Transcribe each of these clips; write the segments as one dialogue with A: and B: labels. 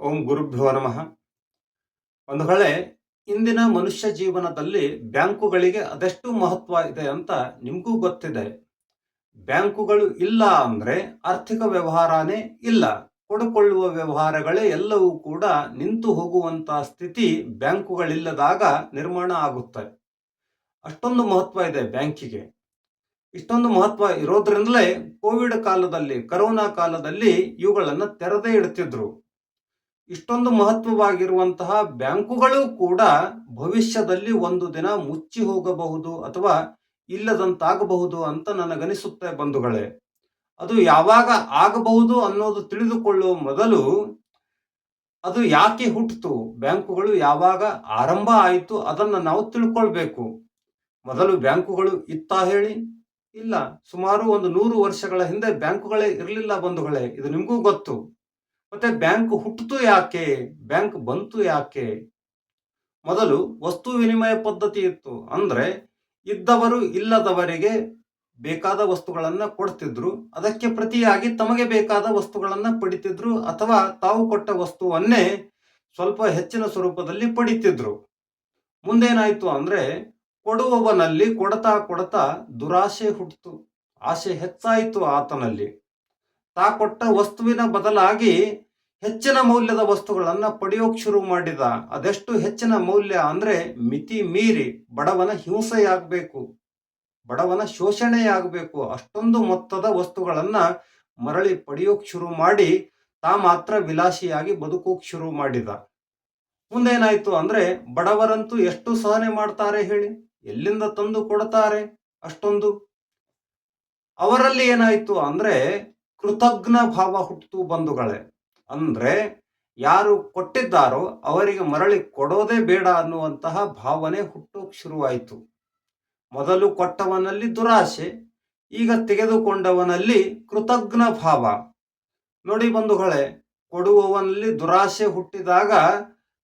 A: ಓಂ ಗುರುಭ್ಯೋ ನಮಃ. ವೇಳೆ ಇಂದಿನ ಮನುಷ್ಯ ಜೀವನದಲ್ಲಿ ಬ್ಯಾಂಕುಗಳಿಗೆ ಅದೆಷ್ಟು ಮಹತ್ವ ಇದೆ ಅಂತ ನಿಮಗೂ ಗೊತ್ತಿದೆ. ಬ್ಯಾಂಕುಗಳು ಇಲ್ಲ ಅಂದರೆ ಆರ್ಥಿಕ ವ್ಯವಹಾರನೇ ಇಲ್ಲ. ಕೊಡುಕೊಳ್ಳುವ ವ್ಯವಹಾರಗಳೇ ಎಲ್ಲವೂ ಕೂಡ ನಿಂತು ಹೋಗುವಂತ ಸ್ಥಿತಿ ಬ್ಯಾಂಕುಗಳಿಲ್ಲದಾಗ ನಿರ್ಮಾಣ ಆಗುತ್ತೆ. ಅಷ್ಟೊಂದು ಮಹತ್ವ ಇದೆ ಬ್ಯಾಂಕಿಗೆ. ಇಷ್ಟೊಂದು ಮಹತ್ವ ಇರೋದ್ರಿಂದಲೇ ಕೋವಿಡ್ ಕಾಲದಲ್ಲಿ, ಕರೋನಾ ಕಾಲದಲ್ಲಿ ಇವುಗಳನ್ನು ತೆರೆದೇ ಇಡ್ತಿದ್ರು. ಇಷ್ಟೊಂದು ಮಹತ್ವವಾಗಿರುವಂತಹ ಬ್ಯಾಂಕುಗಳು ಕೂಡ ಭವಿಷ್ಯದಲ್ಲಿ ಒಂದು ದಿನ ಮುಚ್ಚಿ ಹೋಗಬಹುದು ಅಥವಾ ಇಲ್ಲದಂತಾಗಬಹುದು ಅಂತ ನನಗನಿಸುತ್ತೆ ಬಂಧುಗಳೇ. ಅದು ಯಾವಾಗ ಆಗಬಹುದು ಅನ್ನೋದು ತಿಳಿದುಕೊಳ್ಳುವ ಮೊದಲು ಅದು ಯಾಕೆ ಹುಟ್ಟಿತು ಬ್ಯಾಂಕುಗಳು ಯಾವಾಗ ಆರಂಭ ಆಯಿತು ಅದನ್ನು ನಾವು ತಿಳ್ಕೊಳ್ಬೇಕು. ಮೊದಲು ಬ್ಯಾಂಕುಗಳು ಇತ್ತಾ ಹೇಳಿ, ಇಲ್ಲ ಸುಮಾರು ಒಂದು ನೂರು ವರ್ಷಗಳ ಹಿಂದೆ ಬ್ಯಾಂಕುಗಳೇ ಇರಲಿಲ್ಲ ಬಂಧುಗಳೇ, ಇದು ನಿಮಗೂ ಗೊತ್ತು. ಮತ್ತೆ ಬ್ಯಾಂಕ್ ಹುಟ್ಟಿತು ಯಾಕೆ? ಬ್ಯಾಂಕ್ ಬಂತು ಯಾಕೆ? ಮೊದಲು ವಸ್ತು ವಿನಿಮಯ ಪದ್ಧತಿ ಇತ್ತು. ಅಂದ್ರೆ ಇದ್ದವರು ಇಲ್ಲದವರಿಗೆ ಬೇಕಾದ ವಸ್ತುಗಳನ್ನು ಕೊಡ್ತಿದ್ರು. ಅದಕ್ಕೆ ಪ್ರತಿಯಾಗಿ ತಮಗೆ ಬೇಕಾದ ವಸ್ತುಗಳನ್ನು ಪಡಿತಿದ್ರು. ಅಥವಾ ತಾವು ಕೊಟ್ಟ ವಸ್ತುವನ್ನೇ ಸ್ವಲ್ಪ ಹೆಚ್ಚಿನ ಸ್ವರೂಪದಲ್ಲಿ ಪಡಿತಿದ್ರು. ಮುಂದೇನಾಯ್ತು ಅಂದ್ರೆ ಕೊಡುವವನಲ್ಲಿ ಕೊಡತಾ ಕೊಡತಾ ದುರಾಶೆ ಹುಟ್ಟಿತು. ಆಸೆ ಹೆಚ್ಚಾಯಿತು ಆತನಲ್ಲಿ. ತಾ ಕೊಟ್ಟ ವಸ್ತುವಿನ ಬದಲಾಗಿ ಹೆಚ್ಚಿನ ಮೌಲ್ಯದ ವಸ್ತುಗಳನ್ನ ಪಡೆಯೋಕ್ ಶುರು ಮಾಡಿದ. ಅದೆಷ್ಟು ಹೆಚ್ಚಿನ ಮೌಲ್ಯ ಅಂದ್ರೆ ಮಿತಿ ಮೀರಿ ಬಡವನ ಹಿಂಸೆಯಾಗಬೇಕು ಬಡವನ ಶೋಷಣೆಯಾಗಬೇಕು ಅಷ್ಟೊಂದು ಮೊತ್ತದ ವಸ್ತುಗಳನ್ನ ಮರಳಿ ಪಡೆಯೋಕ್ ಶುರು ಮಾಡಿ ತಾ ಮಾತ್ರ ವಿಲಾಸಿಯಾಗಿ ಬದುಕೋಕ್ ಶುರು ಮಾಡಿದ. ಮುಂದೇನಾಯ್ತು ಅಂದ್ರೆ ಬಡವರಂತೂ ಎಷ್ಟು ಸಹನೆ ಮಾಡ್ತಾರೆ ಹೇಳಿ? ಎಲ್ಲಿಂದ ತಂದು ಕೊಡ್ತಾರೆ ಅಷ್ಟೊಂದು? ಅವರಲ್ಲಿ ಏನಾಯ್ತು ಅಂದ್ರೆ ಕೃತಜ್ಞ ಭಾವ ಹುಟ್ಟಿತು ಬಂಧುಗಳೇ. ಅಂದ್ರೆ ಯಾರು ಕೊಟ್ಟಿದ್ದಾರೋ ಅವರಿಗೆ ಮರಳಿ ಕೊಡೋದೇ ಬೇಡ ಅನ್ನುವಂತಹ ಭಾವನೆ ಹುಟ್ಟೋಕೆ ಶುರುವಾಯಿತು. ಮೊದಲು ಕೊಟ್ಟವನಲ್ಲಿ ದುರಾಶೆ ಈಗ ತೆಗೆದುಕೊಂಡವನಲ್ಲಿ ಕೃತಜ್ಞ ಭಾವ. ನೋಡಿ ಬಂಧುಗಳೇ, ಕೊಡುವವನಲ್ಲಿ ದುರಾಸೆ ಹುಟ್ಟಿದಾಗ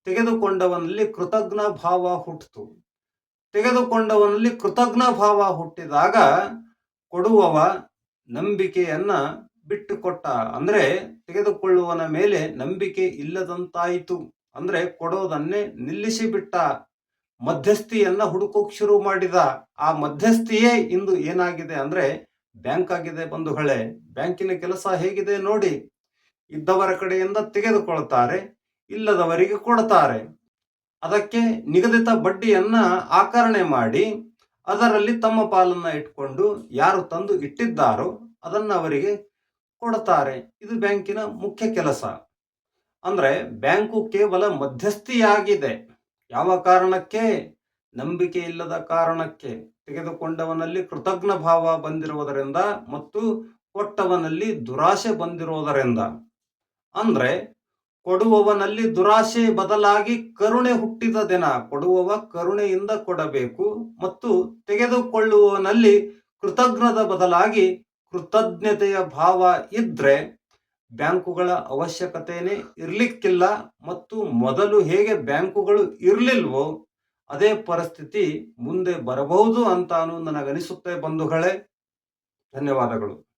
A: ತೆಗೆದುಕೊಂಡವನಲ್ಲಿ ಕೃತಜ್ಞ ಭಾವ ಹುಟ್ಟಿತು ತೆಗೆದುಕೊಂಡವನಲ್ಲಿ ಕೃತಜ್ಞ ಭಾವ ಹುಟ್ಟಿದಾಗ ಕೊಡುವವ ನಂಬಿಕೆಯನ್ನ ಬಿಟ್ಟು ಕೊಟ್ಟ ಅಂದ್ರೆ ತೆಗೆದುಕೊಳ್ಳುವನ ಮೇಲೆ ನಂಬಿಕೆ ಇಲ್ಲದಂತಾಯಿತು. ಅಂದ್ರೆ ಕೊಡೋದನ್ನೇ ನಿಲ್ಲಿಸಿ ಬಿಟ್ಟ ಮಧ್ಯಸ್ಥಿಯನ್ನ ಹುಡುಕೋಕ್ ಶುರು ಮಾಡಿದ. ಆ ಮಧ್ಯಸ್ಥಿಯೇ ಇಂದು ಏನಾಗಿದೆ ಅಂದ್ರೆ ಬ್ಯಾಂಕ್ ಆಗಿದೆ ಬಂಧುಗಳೇ ಬ್ಯಾಂಕಿನ ಕೆಲಸ ಹೇಗಿದೆ ನೋಡಿ. ಇದ್ದವರ ಕಡೆಯಿಂದ ತೆಗೆದುಕೊಳ್ತಾರೆ, ಇಲ್ಲದವರಿಗೆ ಕೊಡ್ತಾರೆ. ಅದಕ್ಕೆ ನಿಗದಿತ ಬಡ್ಡಿಯನ್ನ ಆಕರಣೆ ಮಾಡಿ, ಅದರಲ್ಲಿ ತಮ್ಮ ಪಾಲನ್ನ ಇಟ್ಕೊಂಡು ಯಾರು ತಂದು ಇಟ್ಟಿದ್ದಾರೋ ಅದನ್ನ ಅವರಿಗೆ ಕೊಡ್ತಾರೆ. ಇದು ಬ್ಯಾಂಕಿನ ಮುಖ್ಯ ಕೆಲಸ. ಅಂದ್ರೆ ಬ್ಯಾಂಕು ಕೇವಲ ಮಧ್ಯಸ್ಥಿಯಾಗಿದೆ. ಯಾವ ಕಾರಣಕ್ಕೆ? ನಂಬಿಕೆ ಇಲ್ಲದ ಕಾರಣಕ್ಕೆ. ತೆಗೆದುಕೊಂಡವನಲ್ಲಿ ಕೃತಜ್ಞ ಭಾವ ಬಂದಿರುವುದರಿಂದ ಮತ್ತು ಕೊಟ್ಟವನಲ್ಲಿ ದುರಾಶೆ ಬಂದಿರುವುದರಿಂದ. ಅಂದ್ರೆ ಕೊಡುವವನಲ್ಲಿ ದುರಾಶೆ ಬದಲಾಗಿ ಕರುಣೆ ಹುಟ್ಟಿದ ದಿನ. ಕೊಡುವವ ಕರುಣೆಯಿಂದ ಕೊಡಬೇಕು ಮತ್ತು ತೆಗೆದುಕೊಳ್ಳುವವನಲ್ಲಿ ಕೃತಜ್ಞದ ಬದಲಾಗಿ ಕೃತಜ್ಞತೆಯ ಭಾವ ಇದ್ರೆ ಬ್ಯಾಂಕುಗಳ ಅವಶ್ಯಕತೆಯೇ ಇರಲಿಕ್ಕಿಲ್ಲ ಮತ್ತು ಮೊದಲು ಹೇಗೆ ಬ್ಯಾಂಕುಗಳು ಇರಲಿಲ್ವೋ ಅದೇ ಪರಿಸ್ಥಿತಿ ಮುಂದೆ ಬರಬಹುದು ಅಂತಾನು ನನಗನಿಸುತ್ತೆ ಬಂಧುಗಳೇ. ಧನ್ಯವಾದಗಳು.